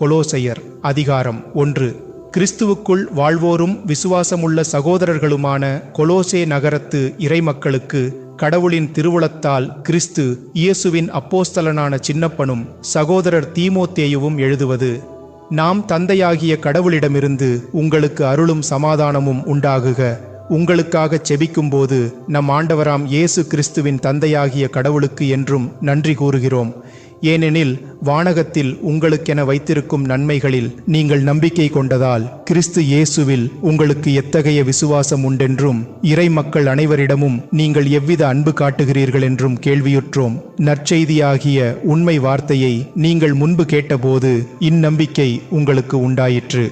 கொலோசையர் அதிகாரம் ஒன்று. கிறிஸ்துவுக்குள் வாழ்வோரும் விசுவாசமுள்ள சகோதரர்களுமான கொலோசே நகரத்து இறைமக்களுக்கு கடவுளின் திருவுளத்தால் கிறிஸ்து இயேசுவின் அப்போஸ்தலனான சின்னப்பனும் சகோதரர் தீமோத்தேயுவும் எழுதுவது நாம் தந்தையாகிய கடவுளிடமிருந்து உங்களுக்கு அருளும் சமாதானமும் உண்டாகுக. உங்களுக்காக செபிக்கும்போது நம் ஆண்டவராம் இயேசு கிறிஸ்துவின் தந்தையாகிய கடவுளுக்கு என்றும் நன்றி கூறுகிறோம். ஏனெனில் வானகத்தில் உங்களுக்கென வைத்திருக்கும் நன்மைகளில் நீங்கள் நம்பிக்கை கொண்டதால் கிறிஸ்து இயேசுவில் உங்களுக்கு எத்தகைய விசுவாசம் உண்டென்றும் இறை மக்கள் அனைவரிடமும் நீங்கள் எவ்வித அன்பு காட்டுகிறீர்கள் என்றும் கேள்வியுற்றோம். நற்செய்தியாகிய உண்மை வார்த்தையை நீங்கள் முன்பு கேட்டபோது இந்நம்பிக்கை உங்களுக்கு உண்டாயிற்று.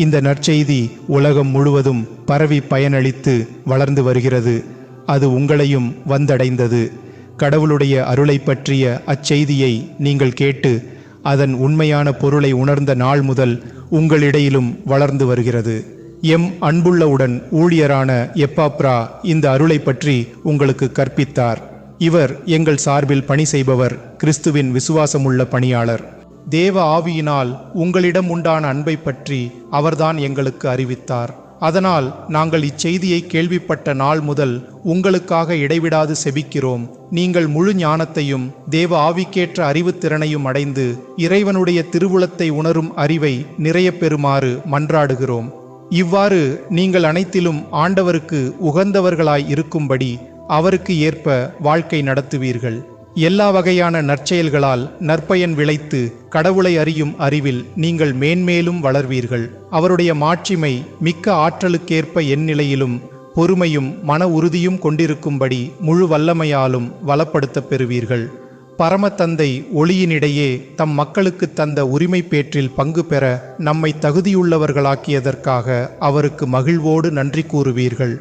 இந்த நற்செய்தி உலகம் முழுவதும் பரவி பயனளித்து வளர்ந்து வருகிறது. அது உங்களையும் வந்தடைந்தது. கடவுளுடைய அருளை பற்றிய அச்செய்தியை நீங்கள் கேட்டு அதன் உண்மையான பொருளை உணர்ந்த நாள் முதல் உங்களிடையிலும் வளர்ந்து வருகிறது. எம். அன்புள்ளவுடன் ஊழியரான எப்பாப்ரா இந்த அருளை பற்றி உங்களுக்கு கற்பித்தார். இவர் எங்கள் சார்பில் பணி செய்பவர் கிறிஸ்துவின் விசுவாசமுள்ள பணியாளர். தேவ ஆவியினால் உங்களிடம் உண்டான அன்பை பற்றி அவர்தான் எங்களுக்கு அறிவித்தார். அதனால் நாங்கள் இச்செய்தியை கேள்விப்பட்ட நாள் முதல் உங்களுக்காக இடைவிடாது செபிக்கிறோம். நீங்கள் முழு ஞானத்தையும் தேவ ஆவிக்கேற்ற அறிவுத்திறனையும் அடைந்து இறைவனுடைய திருவுளத்தை உணரும் அறிவை நிறைய பெறுமாறு மன்றாடுகிறோம். இவ்வாறு நீங்கள் அனைத்திலும் ஆண்டவருக்கு உகந்தவர்களாய் இருக்கும்படி அவருக்கு ஏற்ப வாழ்க்கை நடத்துவீர்கள். எல்லா வகையான நற்செயல்களால் நற்பயன் விளைத்து கடவுளை அறியும் அறிவில் நீங்கள் மேன்மேலும் வளர்வீர்கள். அவருடைய மாட்சிமை மிக்க ஆற்றலுக்கேற்ப எந்நிலையிலும் பொறுமையும் மன உறுதியும் கொண்டிருக்கும்படி முழு வல்லமையாலும் வளப்படுத்தப் பெறுவீர்கள். பரமத்தந்தை ஒளியினிடையே தம் மக்களுக்கு தந்த உரிமை பேற்றில் பங்கு பெற நம்மை தகுதியுள்ளவர்களாக்கியதற்காக அவருக்கு மகிழ்வோடு நன்றி கூறுவீர்கள்.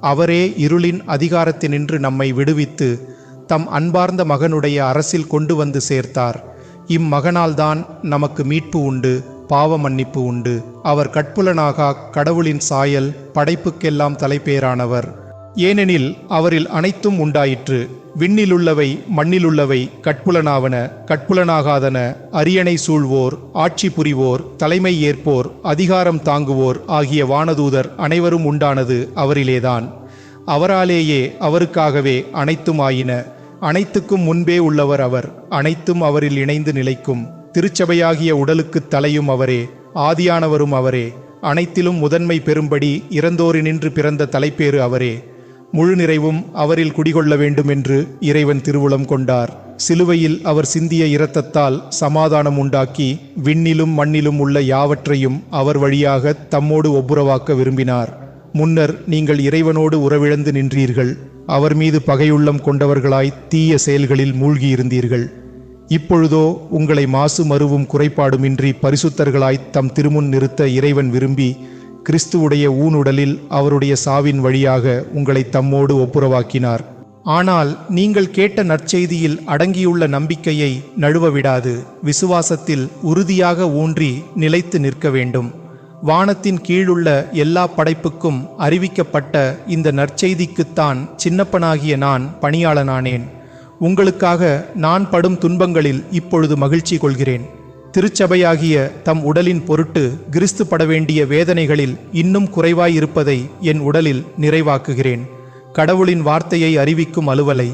அவரே இருளின் அதிகாரத்தினின்று நம்மை விடுவித்து தம் அன்பார்ந்த மகனுடைய அரசில் கொண்டு வந்து சேர்த்தார். இம்மகனால்தான் நமக்கு மீட்பு உண்டு பாவ மன்னிப்பு உண்டு. அவர் கட்புலனாகா கடவுளின் சாயல் படைப்புக்கெல்லாம் தலைப்பேரானவர் ஏனெனில் அவரில் அனைத்தும் உண்டாயிற்று. விண்ணிலுள்ளவை மண்ணிலுள்ளவை கட்புலனாவன கட்புலனாகாதன அரியணை சூழ்வோர் ஆட்சி புரிவோர் தலைமை ஏற்போர் அதிகாரம் தாங்குவோர் ஆகிய வானதூதர் அனைவரும் உண்டானது அவரிலேதான். அவராலேயே அவருக்காகவே அனைத்தும் ஆயின. அனைத்துக்கும் முன்பே உள்ளவர் அவர். அனைத்தும் அவரில் இணைந்து நிலைக்கும். திருச்சபையாகிய உடலுக்குத் தலையும் அவரே ஆதியானவரும் அவரே. அனைத்திலும் முதன்மை பெறும்படி இறந்தோரினின்று பிறந்த தலைப்பேறு அவரே. முழு நிறைவும் அவரில் குடிகொள்ள வேண்டும் என்று இறைவன் திருவுளம் கொண்டார். சிலுவையில் அவர் சிந்திய இரத்தத்தால் சமாதானம் உண்டாக்கி விண்ணிலும் மண்ணிலும் உள்ள யாவற்றையும் அவர் வழியாக தம்மோடு ஒப்புரவாக்க விரும்பினார். முன்னர் நீங்கள் இறைவனோடு உறவிழந்து நின்றீர்கள். அவர் மீது பகையுள்ளம் கொண்டவர்களாய் தீய செயல்களில் மூழ்கியிருந்தீர்கள். இப்பொழுதோ உங்களை மாசு மருவும் குறைபாடுமின்றி பரிசுத்தர்களாய் தம் திருமுன் நிறுத்த இறைவன் விரும்பி கிறிஸ்துவுடைய ஊனுடலில் அவருடைய சாவின் வழியாக உங்களை தம்மோடு ஒப்புரவாக்கினார். ஆனால் நீங்கள் கேட்ட நற்செய்தியில் அடங்கியுள்ள நம்பிக்கையை நழுவ விடாது. விசுவாசத்தில் உறுதியாக ஊன்றி நிலைத்து நிற்க வேண்டும். வானத்தின் கீழுள்ள எல்லா படைப்புக்கும் அறிவிக்கப்பட்ட இந்த நற்செய்திக்குத்தான் சின்னப்பனாகிய நான் பணியாளனானேன். உங்களுக்காக நான் படும் துன்பங்களில் இப்பொழுது மகிழ்ச்சி கொள்கிறேன். திருச்சபையாகிய தம் உடலின் பொருட்டு கிறிஸ்து பட வேண்டிய வேதனைகளில் இன்னும் குறைவாயிருப்பதை என் உடலில் நிறைவாக்குகிறேன். கடவுளின் வார்த்தையை அறிவிக்கும் அலுவலை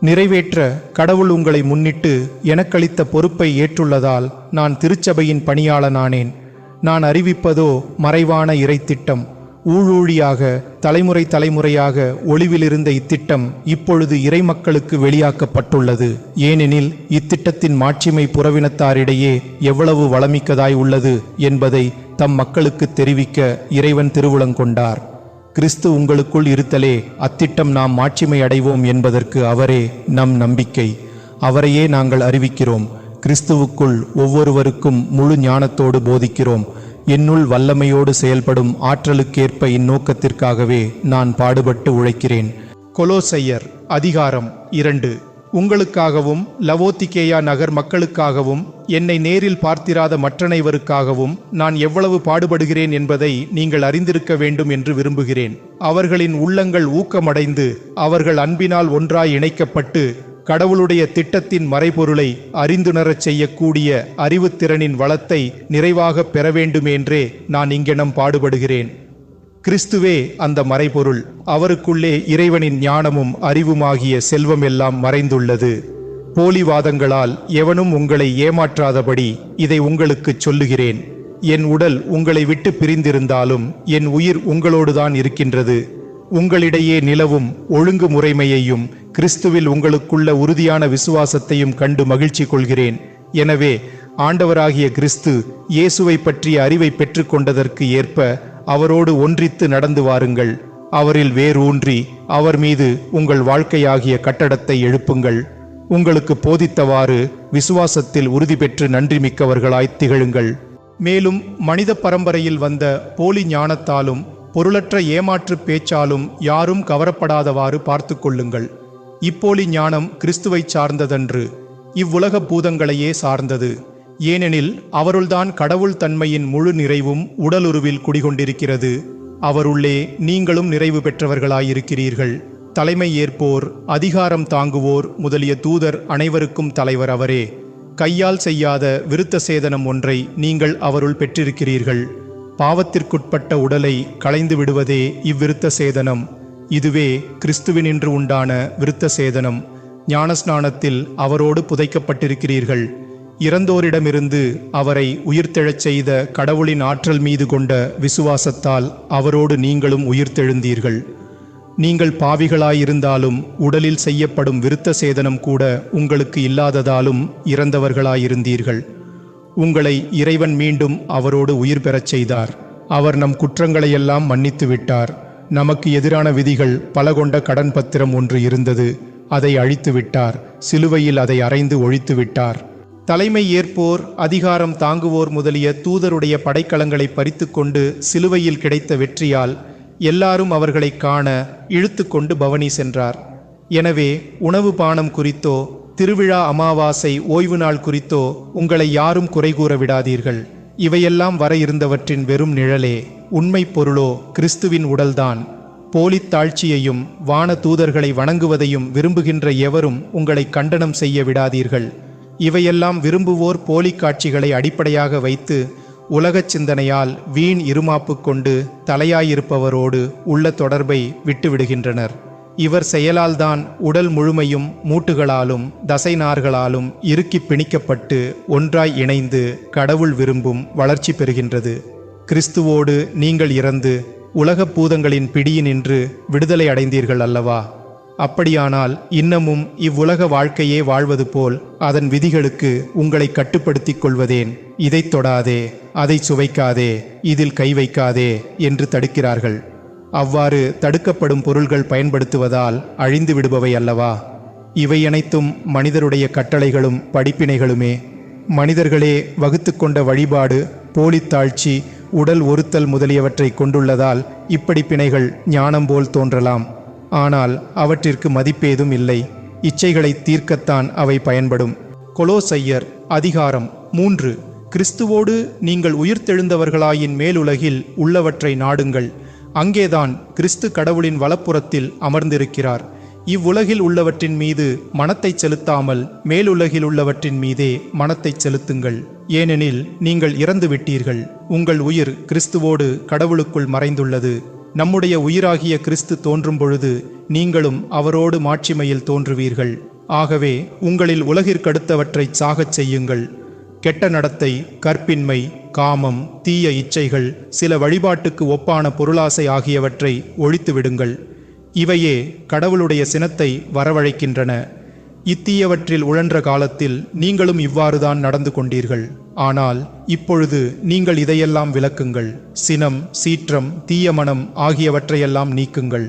நிறைவேற்ற கடவுள் உங்களை முன்னிட்டு எனக்களித்த பொறுப்பை ஏற்றுள்ளதால் நான் திருச்சபையின் பணியாளனானேன். நான் அறிவிப்பதோ மறைவான இறைத்திட்டம். ஊழூழியாக தலைமுறை தலைமுறையாக ஒளிவிலிருந்த இத்திட்டம் இப்பொழுது இறைமக்களுக்கு வெளியாக்கப்பட்டுள்ளது. ஏனெனில் இத்திட்டத்தின் மாட்சிமை புறவினத்தாரிடையே எவ்வளவு வளமிக்கதாய் உள்ளது என்பதை தம் மக்களுக்கு தெரிவிக்க இறைவன் திருவுளங்கொண்டார் கிறிஸ்து உங்களுக்குள் இருத்தலே அத்திட்டம் நாம் மாட்சிமை அடைவோம் என்பதற்கு அவரே நம் நம்பிக்கை. அவரையே நாங்கள் அறிவிக்கிறோம். கிறிஸ்துவுக்குள் ஒவ்வொருவருக்கும் முழு ஞானத்தோடு போதிக்கிறோம். என்னுள் வல்லமையோடு செயல்படும் ஆற்றலுக்கேற்ப இந்நோக்கத்திற்காகவே நான் பாடுபட்டு உழைக்கிறேன். கொலோசையர் அதிகாரம் இரண்டு. உங்களுக்காகவும் லவோத்திகேயா நகர் மக்களுக்காகவும் என்னை நேரில் பார்த்திராத மற்றனைவருக்காகவும் நான் எவ்வளவு பாடுபடுகிறேன் என்பதை நீங்கள் அறிந்திருக்க வேண்டும் என்று விரும்புகிறேன். அவர்களின் உள்ளங்கள் ஊக்கமடைந்து அவர்கள் அன்பினால் ஒன்றாய் இணைக்கப்பட்டு கடவுளுடைய திட்டத்தின் மறைபொருளை அறிந்துணரச் செய்யக்கூடிய அறிவுத்திறனின் வளத்தை நிறைவாக பெற வேண்டுமென்றே நான் இங்கெனம் பாடுபடுகிறேன். கிறிஸ்துவே அந்த மறைபொருள் அவருக்குள்ளே இறைவனின் ஞானமும் அறிவுமாகிய செல்வம் எல்லாம் மறைந்துள்ளது. போலிவாதங்களால் எவனும் உங்களை ஏமாற்றாதபடி இதை உங்களுக்குச் சொல்லுகிறேன். என் உடல் உங்களை விட்டு பிரிந்திருந்தாலும் என் உயிர் உங்களோடுதான் இருக்கின்றது. உங்களிடையே நிலவும் ஒழுங்கு முறைமையையும் கிறிஸ்துவில் உங்களுக்குள்ள உறுதியான விசுவாசத்தையும் கண்டு மகிழ்ச்சி கொள்கிறேன். எனவே ஆண்டவராகிய கிறிஸ்து இயேசுவை பற்றிய அறிவை பெற்றுக்கொண்டதற்கு ஏற்ப அவரோடு ஒன்றித்து நடந்து வாருங்கள். அவரில் வேரூன்றி அவர் மீது உங்கள் வாழ்க்கையாகிய கட்டடத்தை எழுப்புங்கள். உங்களுக்கு போதித்தவாறு விசுவாசத்தில் உறுதி பெற்று நன்றி மிக்கவர்களாய் திகழுங்கள். மேலும் மனித பரம்பரையில் வந்த போலி ஞானத்தாலும் பொருளற்ற ஏமாற்று பேச்சாலும் யாரும் கவரப்படாதவாறு பார்த்து கொள்ளுங்கள். இப்போலி ஞானம் கிறிஸ்துவை சார்ந்ததன்று இவ்வுலக பூதங்களையே சார்ந்தது. ஏனெனில் அவருள்தான் கடவுள் தன்மையின் முழு நிறைவும் உடலுருவில் குடிகொண்டிருக்கிறது. அவருள்ளே நீங்களும் நிறைவு பெற்றவர்களாயிருக்கிறீர்கள். தலைமை ஏற்போர் அதிகாரம் தாங்குவோர் முதலிய தூதர் அனைவருக்கும் தலைவர் அவரே. கையால் செய்யாத விருத்த சேதனம் ஒன்றை நீங்கள் அவருள் பெற்றிருக்கிறீர்கள். பாவத்திற்குட்பட்ட உடலை களைந்து விடுவதே இவ்விருத்த சேதனம். இதுவே கிறிஸ்துவினின்று உண்டான விருத்த சேதனம். ஞானஸ்நானத்தில் அவரோடு புதைக்கப்பட்டிருக்கிறீர்கள். இறந்தோரிடமிருந்து அவரை உயிர்த்தெழச் செய்த கடவுளின் ஆற்றல் மீது கொண்ட விசுவாசத்தால் அவரோடு நீங்களும் உயிர்த்தெழுந்தீர்கள். நீங்கள் பாவிகளாயிருந்தாலும் உடலில் செய்யப்படும் விருத்த சேதனம் கூட உங்களுக்கு இல்லாததாலும் இறந்தவர்களாயிருந்தீர்கள். உங்களை இறைவன் மீண்டும் அவரோடு உயிர் பெறச் செய்தார். அவர் நம் குற்றங்களையெல்லாம் மன்னித்து விட்டார். நமக்கு எதிரான விதிகள் பல கொண்ட கடன் பத்திரம் ஒன்று இருந்தது. அதை அழித்து விட்டார். சிலுவையில் அதை அறைந்து ஒழித்து விட்டார். தலைமை ஏற்போர் அதிகாரம் தாங்குவோர் முதலிய தூதருடைய படைக்கலங்களை பறித்துக்கொண்டு சிலுவையில் கிடைத்த வெற்றியால் எல்லாரும் அவர்களை காண இழுத்து கொண்டு பவனி சென்றார். எனவே உணவு பானம் குறித்தோ திருவிழா அமாவாசை ஓய்வு நாள் குறித்தோ உங்களை யாரும் குறை கூற விடாதீர்கள். இவையெல்லாம் வர இருந்தவற்றின் வெறும் நிழலே உண்மை பொருளோ கிறிஸ்துவின் உடல்தான். போலித் தாழ்ச்சியையும் வான தூதர்களை வணங்குவதையும் விரும்புகின்ற எவரும் உங்களை கண்டனம் செய்ய விடாதீர்கள். இவையெல்லாம் விரும்புவோர் போலிக் காட்சிகளை அடிப்படையாக வைத்து உலகச் சிந்தனையால் வீண் இருமாப்பு கொண்டு தலையாயிருப்பவரோடு உள்ள தொடர்பை விட்டுவிடுகின்றனர். இவர் செயலால்தான் உடல் முழுமையும் மூட்டுகளாலும் தசைநார்களாலும் இறுக்கி பிணிக்கப்பட்டு ஒன்றாய் இணைந்து கடவுள் விரும்பும் வளர்ச்சி பெறுகின்றது. கிறிஸ்துவோடு நீங்கள் இறந்து உலகப் பூதங்களின் பிடியினின்று விடுதலை அடைந்தீர்கள் அல்லவா? அப்படியானால் இன்னமும் இவ்வுலக வாழ்க்கையே வாழ்வது போல் அதன் விதிகளுக்கு உங்களை கட்டுப்படுத்திக் கொள்வதேன்? இதைத் தொடாதே அதை சுவைக்காதே இதில் கை வைக்காதே என்று தடுக்கிறார்கள். அவ்வாறு தடுக்கப்படும் பொருள்கள் பயன்படுத்துவதால் அழிந்து விடுபவை அல்லவா? இவை அனைத்தும் மனிதருடைய கட்டளைகளும் படிப்பினைகளுமே. மனிதர்களே வகுத்து கொண்ட வழிபாடு போலித்தாழ்ச்சி உடல் ஒருத்தல் முதலியவற்றை கொண்டுள்ளதால் இப்படி பிணைகள் ஞானம் போல் தோன்றலாம். ஆனால் அவற்றிற்கு மதிப்பேதும் இல்லை. இச்சைகளை தீர்க்கத்தான் அவை பயன்படும். கொலோசையர் அதிகாரம் மூன்று. கிறிஸ்துவோடு நீங்கள் உயிர்த்தெழுந்தவர்களாயின் மேலுலகில் உள்ளவற்றை நாடுங்கள். அங்கேதான் கிறிஸ்து கடவுளின் வலப்புறத்தில் அமர்ந்திருக்கிறார். இவ்வுலகில் உள்ளவற்றின் மீது மனத்தை செலுத்தாமல் மேலுலகில் உள்ளவற்றின் மீதே மனத்தை செலுத்துங்கள். ஏனெனில் நீங்கள் இறந்து விட்டீர்கள் உங்கள் உயிர் கிறிஸ்துவோடு கடவுளுக்குள் மறைந்துள்ளது. நம்முடைய உயிராகிய கிறிஸ்து தோன்றும் பொழுது நீங்களும் அவரோடு மாட்சிமையில் தோன்றுவீர்கள். ஆகவே உங்களில் உலகிற்கடுத்தவற்றை சாகச் செய்யுங்கள். கெட்ட நடத்தை கற்பின்மை காமம் தீய இச்சைகள் சில வழிபாட்டுக்கு ஒப்பான பொருளாசை ஆகியவற்றை ஒழித்துவிடுங்கள் இவையே கடவுளுடைய சினத்தை வரவழைக்கின்றன. இத்தீயவற்றில் உழன்ற காலத்தில் நீங்களும் இவ்வாறுதான் நடந்து கொண்டீர்கள். ஆனால் இப்பொழுது நீங்கள் இதையெல்லாம் விளக்குங்கள். சினம் சீற்றம் தீய மனம் ஆகியவற்றையெல்லாம் நீக்குங்கள்.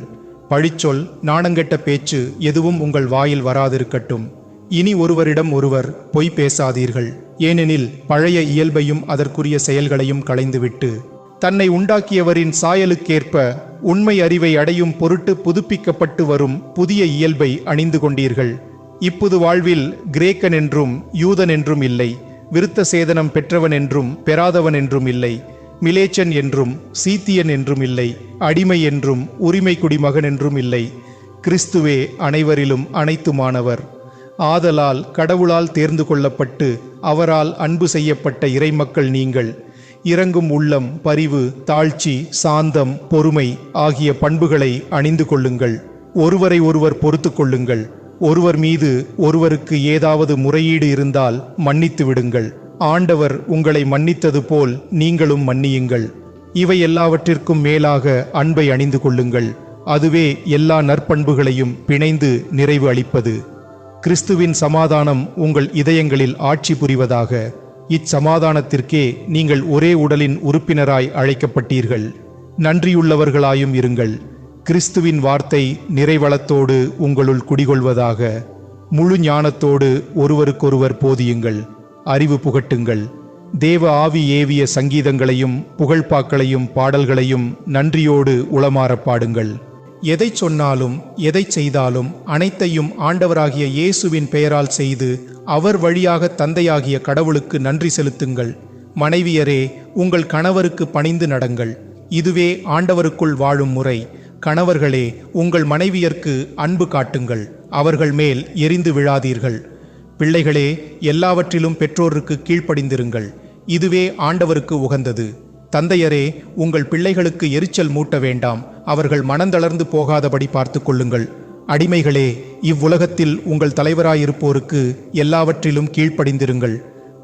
பழிச்சொல் நாணங்கெட்ட பேச்சு எதுவும் உங்கள் வாயில் வராதிருக்கட்டும். இனி ஒருவரிடம் ஒருவர் பொய் பேசாதீர்கள். ஏனெனில் பழைய இயல்பையும் அதற்குரிய செயல்களையும் களைந்துவிட்டு தன்னை உண்டாக்கியவரின் சாயலுக்கேற்ப உண்மை அறிவை அடையும் பொருட்டு புதுப்பிக்கப்பட்டு வரும் புதிய இயல்பை அணிந்து கொண்டீர்கள். இப்புது வாழ்வில் கிரேக்கன் என்றும் யூதன் என்றும் இல்லை விருத்த சேதனம் பெற்றவன் என்றும் பெறாதவன் என்றும் இல்லை மிலேச்சன் என்றும் சீத்தியன் என்றும் இல்லை அடிமை என்றும் உரிமை குடிமகன் என்றும் இல்லை கிறிஸ்துவே அனைவரிலும் அனைத்துமானவர். ஆதலால் கடவுளால் தேர்ந்து கொள்ளப்பட்டு அவரால் அன்பு செய்யப்பட்ட இறைமக்கள் நீங்கள். இறங்கும் உள்ளம் பரிவு தாழ்ச்சி சாந்தம் பொறுமை ஆகிய பண்புகளை அணிந்து கொள்ளுங்கள். ஒருவரை ஒருவர் பொறுத்து கொள்ளுங்கள். ஒருவர் மீது ஒருவருக்கு ஏதாவது முறையீடு இருந்தால் மன்னித்து விடுங்கள். ஆண்டவர் உங்களை மன்னித்தது போல் நீங்களும் மன்னியுங்கள். இவை எல்லாவற்றிற்கும் மேலாக அன்பை அணிந்து கொள்ளுங்கள். அதுவே எல்லா நற்பண்புகளையும் பிணைந்து நிறைவு அளிப்பது. கிறிஸ்துவின் சமாதானம் உங்கள் இதயங்களில் ஆட்சி புரிவதாக இச்சமாதானத்திற்கே நீங்கள் ஒரே உடலின் உறுப்பினராய் அழைக்கப்பட்டீர்கள். நன்றியுள்ளவர்களாயும் இருங்கள். கிறிஸ்துவின் வார்த்தை நிறைவளத்தோடு உங்களுள் குடிகொள்வதாக முழு ஞானத்தோடு ஒருவருக்கொருவர் போதியுங்கள். அறிவு புகட்டுங்கள். தேவ ஆவி ஏவிய சங்கீதங்களையும் புகழ்பாக்களையும் பாடல்களையும் நன்றியோடு உளமாறப் பாடுங்கள். எதை சொன்னாலும் எதை செய்தாலும் அனைத்தையும் ஆண்டவராகிய இயேசுவின் பெயரால் செய்து அவர் வழியாக தந்தையாகிய கடவுளுக்கு நன்றி செலுத்துங்கள். மனைவியரே உங்கள் கணவருக்கு பணிந்து நடங்கள். இதுவே ஆண்டவருக்குள் வாழும் முறை. கணவர்களே உங்கள் மனைவியர்க்கு அன்பு காட்டுங்கள். அவர்கள் மேல் எரிந்து விழாதீர்கள். பிள்ளைகளே எல்லாவற்றிலும் பெற்றோருக்கு கீழ்ப்படிந்திருங்கள். இதுவே ஆண்டவருக்கு உகந்தது. தந்தையரே உங்கள் பிள்ளைகளுக்கு எரிச்சல் மூட்ட வேண்டாம். அவர்கள் மனந்தளர்ந்து போகாதபடி பார்த்து கொள்ளுங்கள். அடிமைகளே இவ்வுலகத்தில் உங்கள் தலைவராயிருப்போருக்கு எல்லாவற்றிலும் கீழ்ப்படிந்திருங்கள்.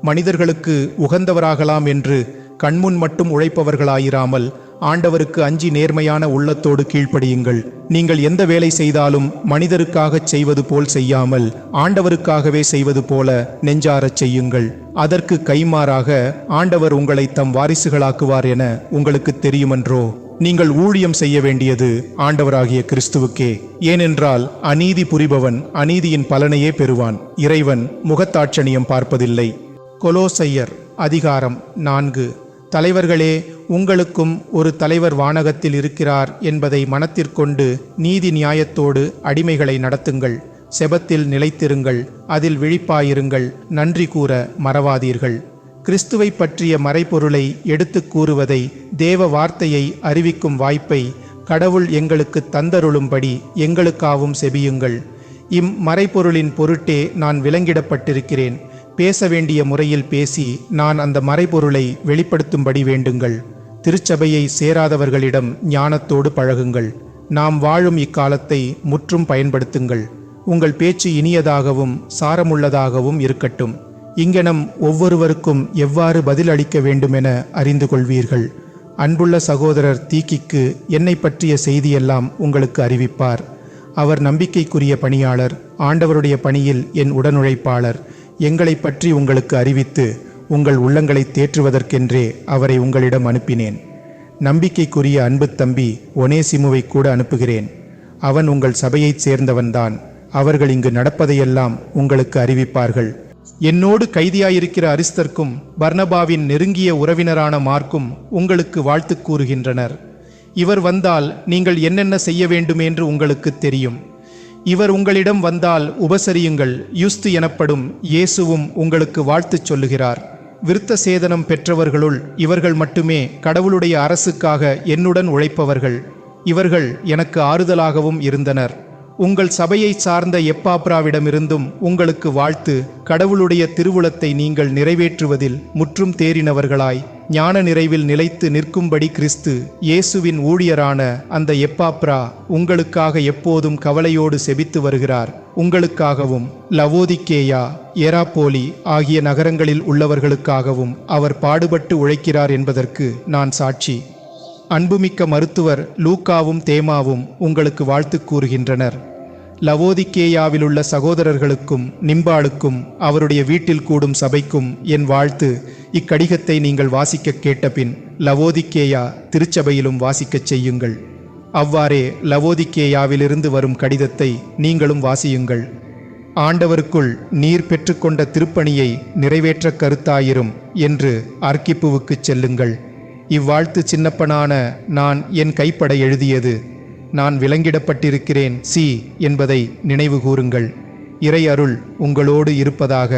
மனிதர்களுக்கு உகந்தவராகலாம் என்று கண்முன் மட்டும் உழைப்பவர்களாயிராமல் ஆண்டவருக்கு அஞ்சி நேர்மையான உள்ளத்தோடு கீழ்ப்படியுங்கள். நீங்கள் எந்த வேலை செய்தாலும் மனிதருக்காகச் செய்வது போல் செய்யாமல் ஆண்டவருக்காகவே செய்வது போல நெஞ்சாரச் செய்யுங்கள். அதற்கு கைமாறாக ஆண்டவர் உங்களை தம் வாரிசுகளாக்குவார் என உங்களுக்கு தெரியுமன்றோ? நீங்கள் ஊழியம் செய்ய வேண்டியது ஆண்டவராகிய கிறிஸ்துவுக்கே. ஏனென்றால் அநீதி புரிபவன் அநீதியின் பலனையே பெறுவான். இறைவன் முகத்தாட்சணியம் பார்ப்பதில்லை. கொலோசையர் அதிகாரம் நான்கு. தலைவர்களே உங்களுக்கும் ஒரு தலைவர் வானகத்தில் இருக்கிறார் என்பதை மனத்திற்கொண்டு நீதி நியாயத்தோடு அடிமைகளை நடத்துங்கள். செபத்தில் நிலைத்திருங்கள். அதில் விழிப்பாயிருங்கள். நன்றி கூற மறவாதீர்கள். கிறிஸ்துவை பற்றிய மறைபொருளை எடுத்துக் கூறுவதை தேவ வார்த்தையை அறிவிக்கும் வாய்ப்பை கடவுள் எங்களுக்கு தந்தருளும்படி எங்களுக்காவும் செபியுங்கள். இம் மறைபொருளின் பொருட்டே நான் விலங்கிடப்பட்டிருக்கிறேன் பேச வேண்டிய முறையில் பேசி நான் அந்த மறைபொருளை வெளிப்படுத்தும்படி வேண்டுங்கள். திருச்சபையை சேராதவர்களிடம் ஞானத்தோடு பழகுங்கள். நாம் வாழும் இக்காலத்தை முற்றும் பயன்படுத்துங்கள். உங்கள் பேச்சு இனியதாகவும் சாரமுள்ளதாகவும் இருக்கட்டும். இங்கனம் ஒவ்வொருவருக்கும் எவ்வாறு பதில் அளிக்க வேண்டுமென அறிந்து கொள்வீர்கள். அன்புள்ள சகோதரர் தீக்கிக்கு என்னை பற்றிய செய்தியெல்லாம் உங்களுக்கு அறிவிப்பார். அவர் நம்பிக்கைக்குரிய பணியாளர் ஆண்டவருடைய பணியில் என் உடனுழைப்பாளர். எங்களை பற்றி உங்களுக்கு அறிவித்து உங்கள் உள்ளங்களை தேற்றுவதற்கென்றே அவரை உங்களிடம் அனுப்பினேன். நம்பிக்கைக்குரிய அன்பு தம்பி ஒனேசிமுவை கூட அனுப்புகிறேன். அவன் உங்கள் சபையைச் சேர்ந்தவன்தான். அவர்கள் இங்கு நடப்பதையெல்லாம் உங்களுக்கு அறிவிப்பார்கள். என்னோடு கைதியாயிருக்கிற அரிஸ்தர்க்கும் பர்ணபாவின் நெருங்கிய உறவினரான மார்க்கும் உங்களுக்கு வாழ்த்து கூறுகின்றனர். இவர் வந்தால் நீங்கள் என்னென்ன செய்ய வேண்டுமென்று உங்களுக்கு தெரியும். இவர் உங்களிடம் வந்தால் உபசரியுங்கள். யுஸ்து எனப்படும் இயேசுவும் உங்களுக்கு வாழ்த்துச் சொல்லுகிறார். விருத்த சேதனம் பெற்றவர்களுள் இவர்கள் மட்டுமே கடவுளுடைய அரசுக்காக என்னுடன் உழைப்பவர்கள். இவர்கள் எனக்கு ஆறுதலாகவும் இருந்தனர். உங்கள் சபையை சார்ந்த எப்பாப்ராவிடமிருந்தும் உங்களுக்கு வாழ்த்து கடவுளுடைய திருவுளத்தை நீங்கள் நிறைவேற்றுவதில் முற்றும் தேறினவர்களாய் ஞான நிறைவில் நிலைத்து நிற்கும்படி கிறிஸ்து இயேசுவின் ஊழியரான அந்த எப்பாப்ரா உங்களுக்காக எப்போதும் கவலையோடு செபித்து வருகிறார். உங்களுக்காகவும் லவோதிக்கேயா ஏராப்போலி ஆகிய நகரங்களில் உள்ளவர்களுக்காகவும் அவர் பாடுபட்டு உழைக்கிறார் என்பதற்கு நான் சாட்சி. அன்புமிக்க மருத்துவர் லூக்காவும் தேமாவும் உங்களுக்கு வாழ்த்து கூறுகின்றனர். லவோதிக்கேயாவிலுள்ள சகோதரர்களுக்கும் நிம்பாளுக்கும் அவருடைய வீட்டில் கூடும் சபைக்கும் என் வாழ்த்து. இக்கடிகத்தை நீங்கள் வாசிக்க கேட்டபின் லவோதிக்கேயா திருச்சபையிலும் வாசிக்கச் செய்யுங்கள். அவ்வாறே லவோதிக்கேயாவிலிருந்து வரும் கடிதத்தை நீங்களும் வாசியுங்கள். ஆண்டவருக்குள் நீர் பெற்றுக்கொண்ட திருப்பணியை நிறைவேற்ற கருத்தாயிரும் என்று அர்க்கிப்புவுக்குச் செல்லுங்கள். இவ்வாழ்த்து சின்னப்பனான நான் என் கைப்பட எழுதியது நான் விலங்கிடப்பட்டிருக்கிறேன் சி என்பதை நினைவு கூறுங்கள். இறை அருள் உங்களோடு இருப்பதாக